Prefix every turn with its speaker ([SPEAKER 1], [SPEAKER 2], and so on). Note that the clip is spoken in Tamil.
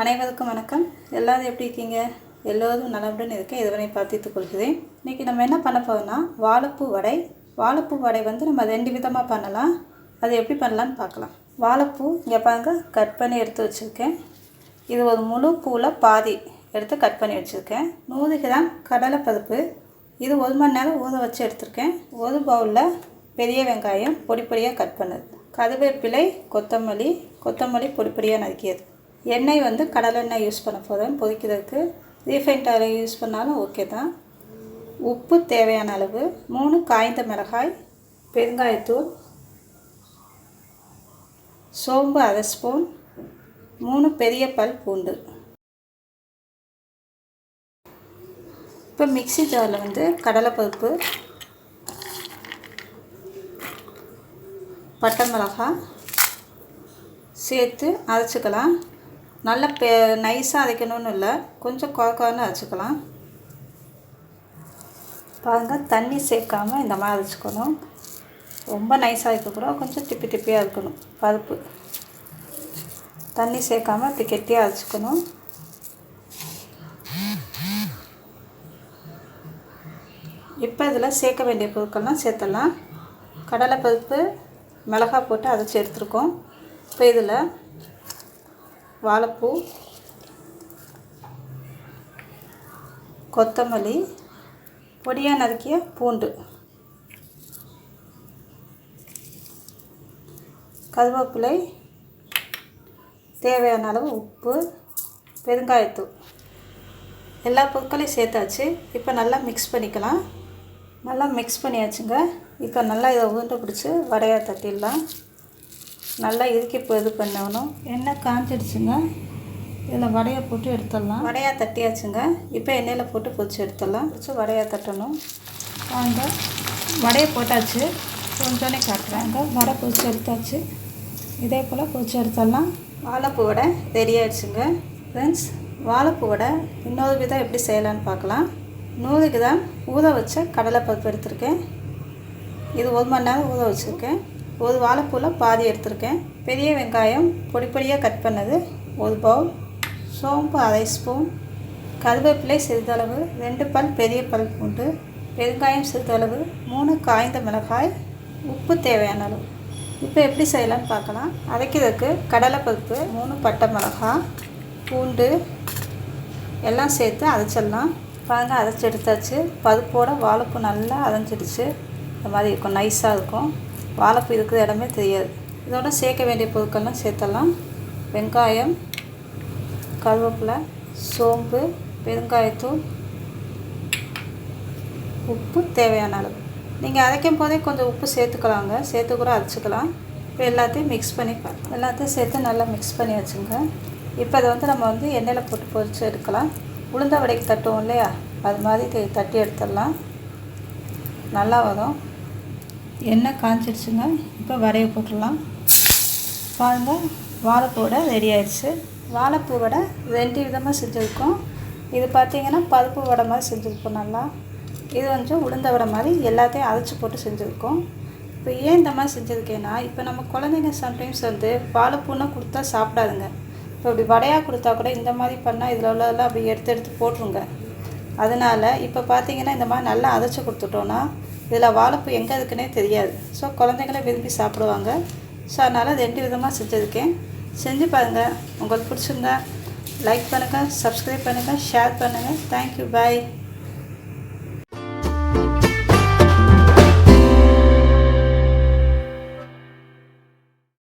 [SPEAKER 1] அனைவருக்கும் வணக்கம். எல்லோரும் எப்படி இருக்கீங்க? எல்லோரும் நலமுடன் இருக்கேன் இதுவரை பார்த்துட்டு கொள்கிறேன். இன்றைக்கி நம்ம என்ன பண்ண போகிறோம்னா வாழைப்பூ வடை. வாழைப்பூ வடை வந்து நம்ம ரெண்டு விதமாக பண்ணலாம். அது எப்படி பண்ணலான்னு பார்க்கலாம். வாழைப்பூ இங்கே பாருங்க கட் பண்ணி எடுத்து வச்சுருக்கேன். இது ஒரு முழு பூவில் பாதி எடுத்து கட் பண்ணி வச்சுருக்கேன். நூறு கிராம் கடலைப்பருப்பு. இது ஒரு மணி நேரம் ஊற வச்சு எடுத்திருக்கேன். ஒரு பவுலில் பெரிய வெங்காயம் பொடி பொடியாக கட் பண்ணது. கருவேப்பிலை கொத்தமல்லி. கொத்தமல்லி பொடி பொடியாக நறுக்கியது. எண்ணெய் வந்து கடலெண்ணெய் யூஸ் பண்ண போகிறேன் பொரிக்கிறதுக்கு ரீஃபைண்ட் ஆயில் யூஸ் பண்ணாலும் ஓகே தான். உப்பு தேவையான அளவு. மூணு காய்ந்த மிளகாய் பெருங்காயத்தூள் சோம்பு அரை ஸ்பூன் மூணு பெரிய பல் பூண்டு. இப்போ மிக்சி ஜாரில் வந்து கடலைப்பருப்பு பட்டை மிளகாய் சேர்த்து அரைச்சிக்கலாம். நல்லா பெ நைஸாக அரைக்கணும்னு இல்லை. கொஞ்சம் குழக்கான்னு அரைச்சிக்கலாம். பாருங்கள் தண்ணி சேர்க்காம இந்த மாதிரி அரைச்சிக்கணும். ரொம்ப நைஸாக இருக்கக்கூடாது கொஞ்சம் திப்பி திப்பியாக இருக்கணும் பருப்பு. தண்ணி சேர்க்காம இப்படி கெட்டியாக அரைச்சிக்கணும். இப்போ இதில் சேர்க்க வேண்டிய பொருட்கள்லாம் சேர்த்துடலாம். கடலைப்பருப்பு மிளகா போட்டு அரைச்சி எடுத்துருக்கோம். இப்போ இதில் வாழைப்பூ கொத்தமல்லி பொடியாக நறுக்கிய பூண்டு கருவேப்பிலை தேவையான அளவு உப்பு பெருங்காயத்தூள் எல்லா பொருட்களையும் சேர்த்தாச்சு. இப்போ நல்லா மிக்ஸ் பண்ணிக்கலாம். நல்லா மிக்ஸ் பண்ணியாச்சுங்க. இப்போ நல்லா இதை உருண்டை பிடிச்சி வடையாக தட்டிடலாம். நல்லா இறுக்கி இப்போ இது பண்ணணும் எண்ணெய் காஞ்சிடுச்சுங்க. இதில் வடையை போட்டு எடுத்துடலாம். வடையாக தட்டியாச்சுங்க. இப்போ எண்ணெயில் போட்டு பொரிச்சு எடுத்துடலாம். பொரிச்சு வடையாக தட்டணும். வாங்க. வடையை போட்டாச்சு. கொஞ்சோன்னே காட்டுறாங்க வடை பொரிச்சு எடுத்தாச்சு. இதே போல் பொரிச்சு எடுத்துடலாம். வாழைப்பூ வடை ரெடி ஆயிடுச்சுங்க. ஃப்ரெண்ட்ஸ் வாழைப்பூ வடை இன்னொரு விதம் எப்படி செய்யலான்னு பார்க்கலாம். நூறு கிராம் ஊற வச்ச கடலைப்பருப்பு எடுத்திருக்கேன். இது ஒரு மணி நேரம் ஊற வச்சுருக்கேன். ஒரு வாழைப்பூவில் பாதி எடுத்திருக்கேன். பெரிய வெங்காயம் பொடி பொடியாக கட் பண்ணது ஒரு பவுல் சோம்பு அரை ஸ்பூன் கருவேப்பிலை சிறிதளவு. ரெண்டு பல் பெரிய பல் பூண்டு. பெருங்காயம் சிறிதளவு. மூணு காய்ந்த மிளகாய். உப்பு தேவையான அளவு. இப்போ எப்படி செய்யலாம்னு பார்க்கலாம். அரைக்கிறதுக்கு கடலைப்பருப்பு மூணு பட்டை மிளகாய் பூண்டு எல்லாம் சேர்த்து அரைச்சிடலாம். பாருங்க அரைச்சி எடுத்தாச்சு. பருப்போட வாழைப்பூ நல்லா அரைஞ்சிடுச்சு. இந்த மாதிரி இருக்கும் நைஸாக இருக்கும். வாழைப்பூ இருக்கிற இடமே தெரியாது. இதோட சேர்க்க வேண்டிய பொருட்கள்லாம் சேர்த்தலாம் வெங்காயம் கருவேப்பிலை சோம்பு பெருங்காயத்தூள் உப்பு தேவையான அளவு. நீங்கள் அரைக்கும் போதே கொஞ்சம் உப்பு சேர்த்துக்கலாங்க. சேர்த்து கூட அரைச்சிக்கலாம். இப்போ எல்லாத்தையும் மிக்ஸ் பண்ணி பார்க்கலாம் எல்லாத்தையும் சேர்த்து நல்லா மிக்ஸ் பண்ணி வச்சுங்க. இப்போ அதை வந்து நம்ம வந்து எண்ணெயில் போட்டு பொரிச்சு எடுக்கலாம். உளுந்த வடைக்கு தட்டுவோம் இல்லையா? அது மாதிரி தட்டி எடுத்துடலாம். நல்லா வரும். எண்ணெய் காய்ச்சிடுச்சுங்க இப்போ வடையை போட்டுடலாம். பாருங்கள் வாழைப்பூ வடை ரெடி ஆயிடுச்சு. வாழைப்பூ வடை ரெண்டு விதமாக செஞ்சுருக்கோம். இது பார்த்திங்கன்னா பருப்பு வடை மாதிரி செஞ்சுருக்கோம் நல்லா. இது கொஞ்சம் உளுந்த வடை மாதிரி எல்லாத்தையும் அரைச்சி போட்டு செஞ்சுருக்கோம். இப்போ ஏன் இந்த மாதிரி செஞ்சுருக்கேன்னா இப்போ நம்ம குழந்தைங்க சம்டைம்ஸ் வந்து வாழைப்பூன்னா கொடுத்தா சாப்பிடாதுங்க. இப்போ இப்படி வடையாக கொடுத்தா கூட இந்த மாதிரி பண்ணால் இதில் உள்ளதெல்லாம் அப்படி எடுத்து எடுத்து போட்டுருங்க. அதனால் இப்போ பார்த்திங்கன்னா இந்த மாதிரி நல்லா அரைச்சி கொடுத்துட்டோன்னா இதில் வாழைப்பூ எங்கே இருக்குன்னே தெரியாது. ஸோ குழந்தைங்களே விரும்பி சாப்பிடுவாங்க. ஸோ அதனால் ரெண்டு விதமாக செஞ்சுருக்கேன். செஞ்சு பாருங்கள் உங்களுக்கு பிடிச்சிருந்தா லைக் பண்ணுங்கள் சப்ஸ்கிரைப் பண்ணுங்கள் ஷேர் பண்ணுங்கள் தேங்க்யூ பாய்